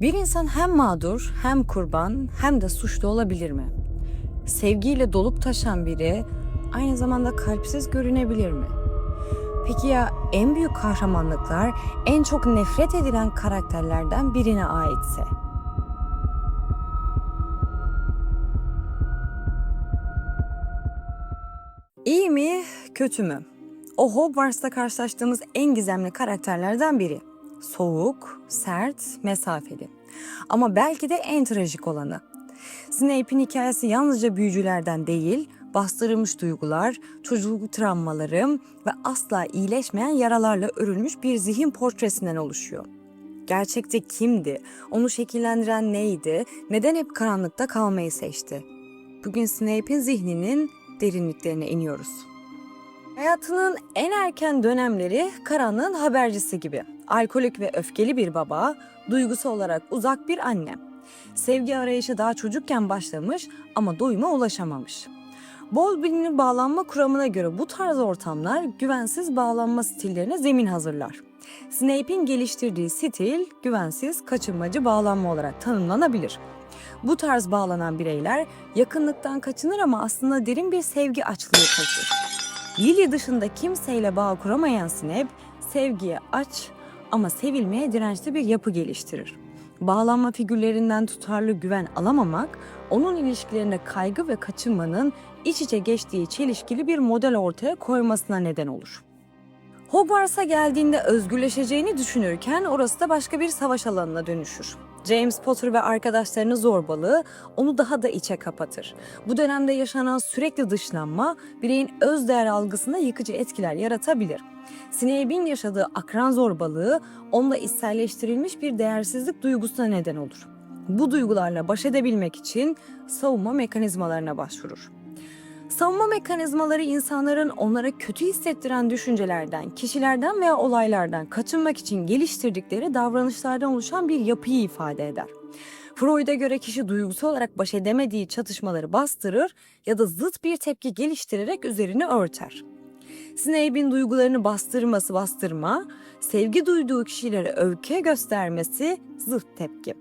Bir insan hem mağdur, hem kurban, hem de suçlu olabilir mi? Sevgiyle dolup taşan biri aynı zamanda kalpsiz görünebilir mi? Peki ya en büyük kahramanlıklar en çok nefret edilen karakterlerden birine aitse? İyi mi, kötü mü? O Hogwarts'ta karşılaştığımız en gizemli karakterlerden biri. Soğuk, sert, mesafeli. Ama belki de en trajik olanı. Snape'in hikayesi yalnızca büyücülerden değil, bastırılmış duygular, çocukluk travmaları ve asla iyileşmeyen yaralarla örülmüş bir zihin portresinden oluşuyor. Gerçekte kimdi? Onu şekillendiren neydi? Neden hep karanlıkta kalmayı seçti? Bugün Snape'in zihninin derinliklerine iniyoruz. Hayatının en erken dönemleri karanlığın habercisi gibi. Alkolik ve öfkeli bir baba, duygusu olarak uzak bir anne. Sevgi arayışı daha çocukken başlamış ama doyuma ulaşamamış. Bol bilinir bağlanma kuramına göre bu tarz ortamlar güvensiz bağlanma stillerine zemin hazırlar. Snape'in geliştirdiği stil güvensiz, kaçınmacı bağlanma olarak tanımlanabilir. Bu tarz bağlanan bireyler yakınlıktan kaçınır ama aslında derin bir sevgi açlığı taşır. Lily dışında kimseyle bağ kuramayan Snape, sevgiye aç ama sevilmeye dirençli bir yapı geliştirir. Bağlanma figürlerinden tutarlı güven alamamak, onun ilişkilerinde kaygı ve kaçınmanın iç içe geçtiği çelişkili bir model ortaya koymasına neden olur. Hogwarts'a geldiğinde özgürleşeceğini düşünürken orası da başka bir savaş alanına dönüşür. James Potter ve arkadaşlarının zorbalığı onu daha da içe kapatır. Bu dönemde yaşanan sürekli dışlanma bireyin öz değer algısında yıkıcı etkiler yaratabilir. Snape'in yaşadığı akran zorbalığı onda içselleştirilmiş bir değersizlik duygusuna neden olur. Bu duygularla baş edebilmek için savunma mekanizmalarına başvurur. Savunma mekanizmaları insanların onlara kötü hissettiren düşüncelerden, kişilerden veya olaylardan kaçınmak için geliştirdikleri davranışlardan oluşan bir yapıyı ifade eder. Freud'a göre kişi duygusal olarak baş edemediği çatışmaları bastırır ya da zıt bir tepki geliştirerek üzerini örter. Snape'in duygularını bastırması bastırma, sevgi duyduğu kişilere övke göstermesi zıt tepki.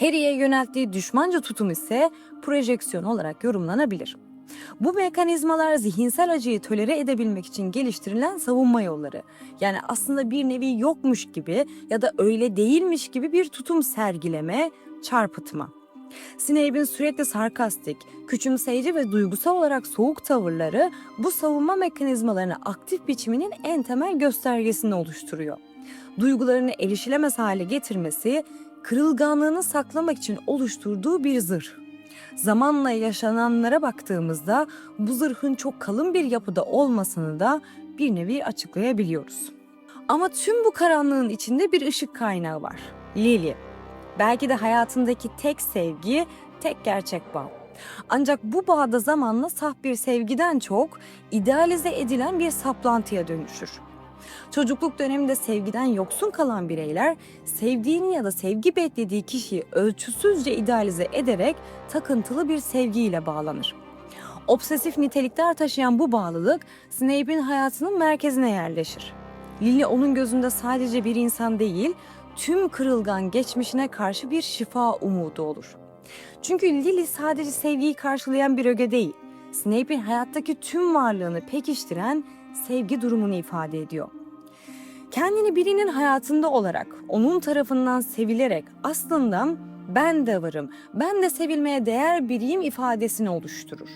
Harry'e yönelttiği düşmanca tutum ise projeksiyon olarak yorumlanabilir. Bu mekanizmalar zihinsel acıyı tolere edebilmek için geliştirilen savunma yolları. Yani aslında bir nevi yokmuş gibi ya da öyle değilmiş gibi bir tutum sergileme, çarpıtma. Snape'in sürekli sarkastik, küçümseyici ve duygusal olarak soğuk tavırları bu savunma mekanizmalarını aktif biçiminin en temel göstergesini oluşturuyor. Duygularını erişilemez hale getirmesi, kırılganlığını saklamak için oluşturduğu bir zırh. Zamanla yaşananlara baktığımızda bu zırhın çok kalın bir yapıda olmasını da bir nevi açıklayabiliyoruz. Ama tüm bu karanlığın içinde bir ışık kaynağı var. Lily. Belki de hayatındaki tek sevgi, tek gerçek bağ. Ancak bu bağda zamanla saf bir sevgiden çok idealize edilen bir saplantıya dönüşür. Çocukluk döneminde sevgiden yoksun kalan bireyler sevdiğini ya da sevgi beklediği kişiyi ölçüsüzce idealize ederek takıntılı bir sevgiyle bağlanır. Obsesif nitelikler taşıyan bu bağlılık Snape'in hayatının merkezine yerleşir. Lily onun gözünde sadece bir insan değil, tüm kırılgan geçmişine karşı bir şifa umudu olur. Çünkü Lily sadece sevgiyi karşılayan bir öge değil, Snape'in hayattaki tüm varlığını pekiştiren sevgi durumunu ifade ediyor. Kendini birinin hayatında olarak, onun tarafından sevilerek aslında ben de varım, ben de sevilmeye değer biriyim ifadesini oluşturur.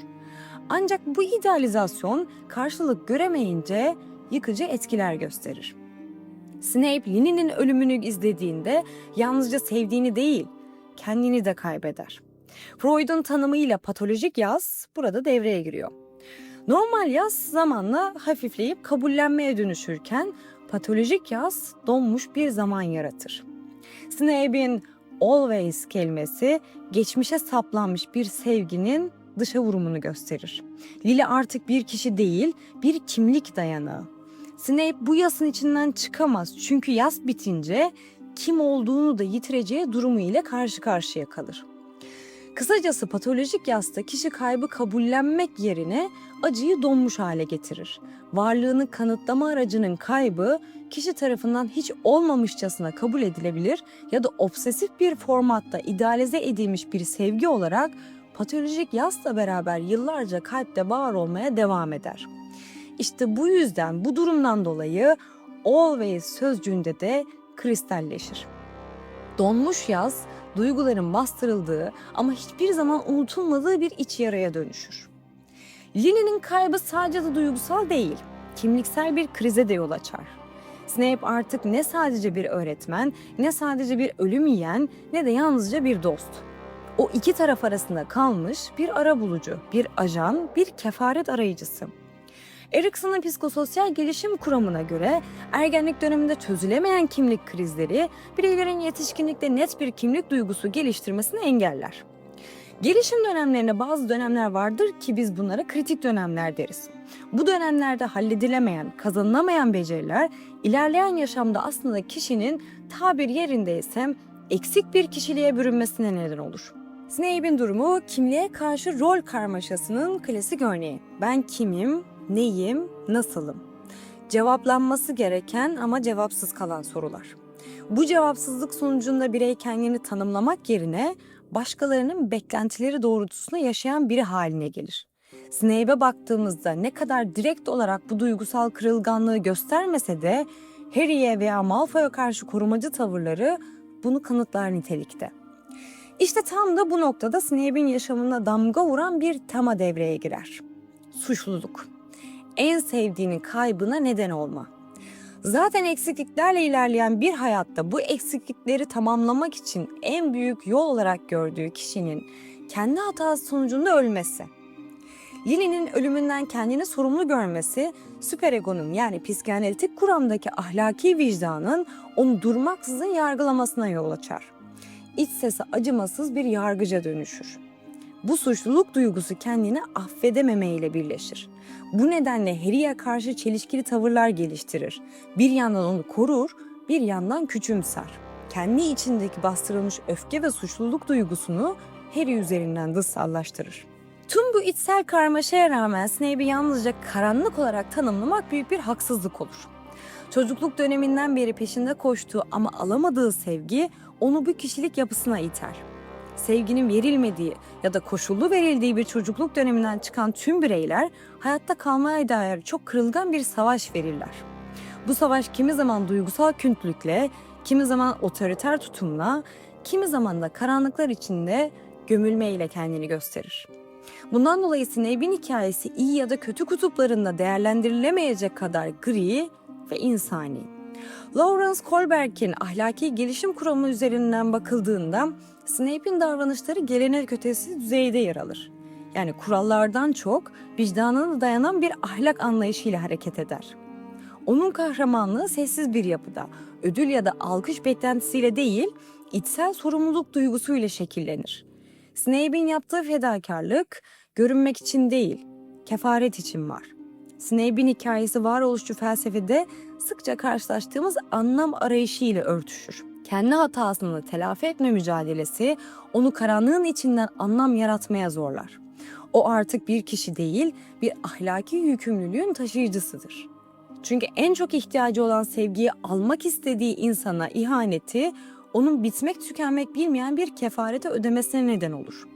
Ancak bu idealizasyon karşılık göremeyince yıkıcı etkiler gösterir. Snape Lily'nin ölümünü izlediğinde yalnızca sevdiğini değil, kendini de kaybeder. Freud'un tanımıyla patolojik yaz burada devreye giriyor. Normal yaz zamanla hafifleyip kabullenmeye dönüşürken patolojik yaz donmuş bir zaman yaratır. Snape'in always kelimesi geçmişe saplanmış bir sevginin dışa vurumunu gösterir. Lily artık bir kişi değil, bir kimlik dayanağı. Snape bu yasın içinden çıkamaz çünkü yas bitince kim olduğunu da yitireceği durumu ile karşı karşıya kalır. Kısacası patolojik yasta kişi kaybı kabullenmek yerine acıyı donmuş hale getirir. Varlığını kanıtlama aracının kaybı kişi tarafından hiç olmamışçasına kabul edilebilir ya da obsesif bir formatta idealize edilmiş bir sevgi olarak patolojik yasla beraber yıllarca kalpte var olmaya devam eder. İşte bu yüzden bu durumdan dolayı always sözcüğünde de kristalleşir. Donmuş yaz duyguların bastırıldığı ama hiçbir zaman unutulmadığı bir iç yaraya dönüşür. Lily'nin kaybı sadece de duygusal değil, kimliksel bir krize de yol açar. Snape artık ne sadece bir öğretmen, ne sadece bir ölüm yiyen, ne de yalnızca bir dost. O iki taraf arasında kalmış bir ara bulucu, bir ajan, bir kefaret arayıcısı. Erikson'un psikososyal gelişim kuramına göre ergenlik döneminde çözülemeyen kimlik krizleri bireylerin yetişkinlikte net bir kimlik duygusu geliştirmesini engeller. Gelişim dönemlerinde bazı dönemler vardır ki biz bunlara kritik dönemler deriz. Bu dönemlerde halledilemeyen, kazanılamayan beceriler ilerleyen yaşamda aslında kişinin tabir yerindeyse eksik bir kişiliğe bürünmesine neden olur. Snape'in durumu kimliğe karşı rol karmaşasının klasik örneği. Ben kimim, neyim, nasılım? Cevaplanması gereken ama cevapsız kalan sorular. Bu cevapsızlık sonucunda birey kendini tanımlamak yerine başkalarının beklentileri doğrultusunda yaşayan biri haline gelir. Snape'e baktığımızda ne kadar direkt olarak bu duygusal kırılganlığı göstermese de Harry'e veya Malfoy'a karşı korumacı tavırları bunu kanıtlar nitelikte. İşte tam da bu noktada Snape'in yaşamına damga vuran bir tema devreye girer. Suçluluk. En sevdiğinin kaybına neden olma. Zaten eksikliklerle ilerleyen bir hayatta bu eksiklikleri tamamlamak için en büyük yol olarak gördüğü kişinin kendi hatası sonucunda ölmesi. Lily'nin ölümünden kendini sorumlu görmesi, süperegonun yani psikanalitik kuramdaki ahlaki vicdanın onu durmaksızın yargılamasına yol açar. İç sesi acımasız bir yargıca dönüşür. Bu suçluluk duygusu kendini affedememe ile birleşir. Bu nedenle Harry'e karşı çelişkili tavırlar geliştirir. Bir yandan onu korur, bir yandan küçümser. Kendi içindeki bastırılmış öfke ve suçluluk duygusunu Harry üzerinden dışsallaştırır. Tüm bu içsel karmaşaya rağmen Snape'i yalnızca karanlık olarak tanımlamak büyük bir haksızlık olur. Çocukluk döneminden beri peşinde koştuğu ama alamadığı sevgi onu bu kişilik yapısına iter. Sevginin verilmediği ya da koşullu verildiği bir çocukluk döneminden çıkan tüm bireyler hayatta kalmaya dair çok kırılgan bir savaş verirler. Bu savaş kimi zaman duygusal küntülükle, kimi zaman otoriter tutumla, kimi zaman da karanlıklar içinde gömülmeyle kendini gösterir. Bundan dolayı Snape'in hikayesi iyi ya da kötü kutuplarında değerlendirilemeyecek kadar gri ve insani. Lawrence Kohlberg'in ahlaki gelişim kuramı üzerinden bakıldığında Snape'in davranışları gelenek ötesi düzeyde yer alır. Yani kurallardan çok vicdanına dayanan bir ahlak anlayışıyla hareket eder. Onun kahramanlığı sessiz bir yapıda, ödül ya da alkış beklentisiyle değil, içsel sorumluluk duygusuyla şekillenir. Snape'in yaptığı fedakarlık görünmek için değil, kefaret için var. Snape'in hikayesi varoluşçu felsefede sıkça karşılaştığımız anlam arayışı ile örtüşür. Kendi hatasını telafi etme mücadelesi onu karanlığın içinden anlam yaratmaya zorlar. O artık bir kişi değil, bir ahlaki yükümlülüğün taşıyıcısıdır. Çünkü en çok ihtiyacı olan sevgiyi almak istediği insana ihaneti onun bitmek tükenmek bilmeyen bir kefarete ödemesine neden olur.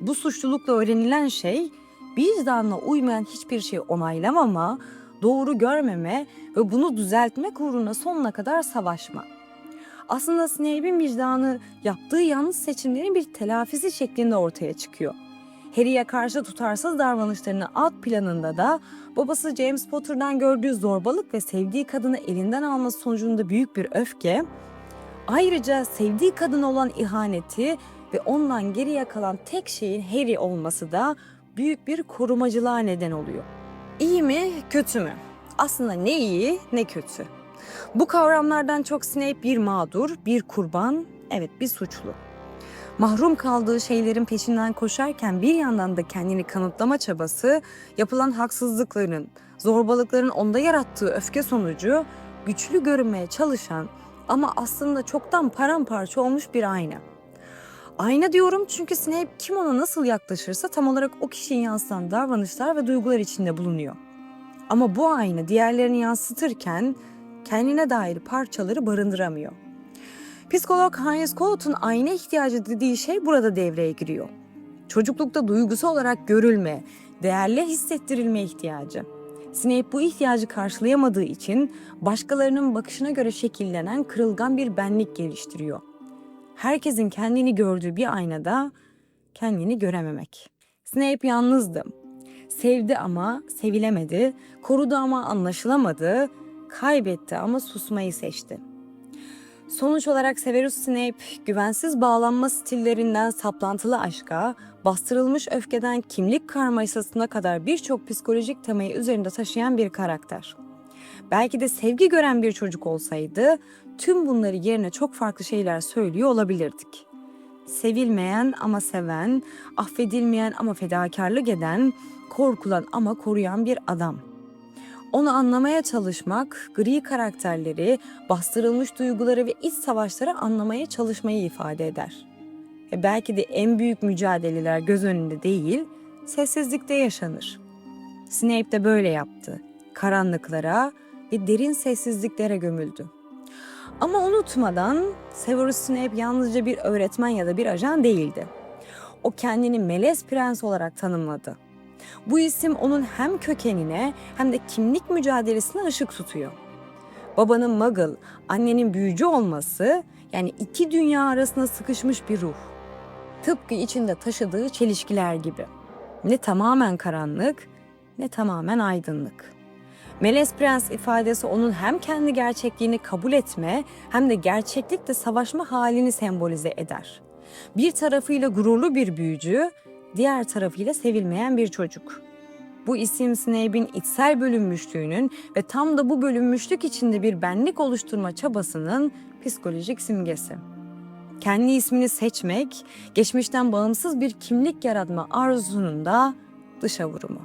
Bu suçlulukla öğrenilen şey vicdanla uymayan hiçbir şeyi onaylamama, doğru görmeme ve bunu düzeltmek uğruna sonuna kadar savaşma. Aslında Snape'in vicdanı yaptığı yanlış seçimlerin bir telafisi şeklinde ortaya çıkıyor. Harry'e karşı tutarsız davranışlarının alt planında da babası James Potter'dan gördüğü zorbalık ve sevdiği kadını elinden alması sonucunda büyük bir öfke, ayrıca sevdiği kadın olan ihaneti ve ondan geriye kalan tek şeyin Harry olması da büyük bir korumacılığa neden oluyor. İyi mi, kötü mü? Aslında ne iyi ne kötü. Bu kavramlardan çok Snape bir mağdur, bir kurban, evet bir suçlu. Mahrum kaldığı şeylerin peşinden koşarken bir yandan da kendini kanıtlama çabası, yapılan haksızlıkların, zorbalıkların onda yarattığı öfke sonucu güçlü görünmeye çalışan ama aslında çoktan paramparça olmuş bir ayna. Ayna diyorum çünkü Snape kim ona nasıl yaklaşırsa tam olarak o kişiyi yansıtan davranışlar ve duygular içinde bulunuyor. Ama bu ayna diğerlerini yansıtırken kendine dair parçaları barındıramıyor. Psikolog Heinz Kohut'un ayna ihtiyacı dediği şey burada devreye giriyor. Çocuklukta duygusu olarak görülme, değerli hissettirilme ihtiyacı. Snape bu ihtiyacı karşılayamadığı için başkalarının bakışına göre şekillenen kırılgan bir benlik geliştiriyor. Herkesin kendini gördüğü bir aynada kendini görememek. Snape yalnızdı. Sevdi ama sevilemedi, korudu ama anlaşılamadı, kaybetti ama susmayı seçti. Sonuç olarak Severus Snape güvensiz bağlanma stillerinden saplantılı aşka, bastırılmış öfkeden kimlik karmaşasına kadar birçok psikolojik temayı üzerinde taşıyan bir karakter. Belki de sevgi gören bir çocuk olsaydı tüm bunları yerine çok farklı şeyler söylüyor olabilirdik. Sevilmeyen ama seven, affedilmeyen ama fedakarlık eden, korkulan ama koruyan bir adam. Onu anlamaya çalışmak, gri karakterleri, bastırılmış duyguları ve iç savaşları anlamaya çalışmayı ifade eder. Ve belki de en büyük mücadeleler göz önünde değil, sessizlikte yaşanır. Snape de böyle yaptı. Karanlıklara ve derin sessizliklere gömüldü. Ama unutmadan Severus Snape yalnızca bir öğretmen ya da bir ajan değildi. O kendini melez prens olarak tanımladı. Bu isim onun hem kökenine hem de kimlik mücadelesine ışık tutuyor. Babanın muggle, annenin büyücü olması yani iki dünya arasında sıkışmış bir ruh. Tıpkı içinde taşıdığı çelişkiler gibi. Ne tamamen karanlık ne tamamen aydınlık. Melez Prens ifadesi onun hem kendi gerçekliğini kabul etme hem de gerçeklikle savaşma halini sembolize eder. Bir tarafıyla gururlu bir büyücü, diğer tarafıyla sevilmeyen bir çocuk. Bu isim Snape'in içsel bölünmüşlüğünün ve tam da bu bölünmüşlük içinde bir benlik oluşturma çabasının psikolojik simgesi. Kendi ismini seçmek, geçmişten bağımsız bir kimlik yaratma arzusunun da dışa vurumu.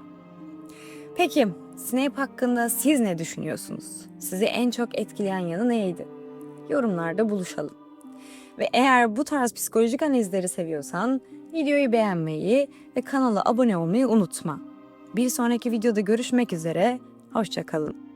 Peki Snape hakkında siz ne düşünüyorsunuz? Sizi en çok etkileyen yanı neydi? Yorumlarda buluşalım. Ve eğer bu tarz psikolojik analizleri seviyorsan videoyu beğenmeyi ve kanala abone olmayı unutma. Bir sonraki videoda görüşmek üzere, hoşçakalın.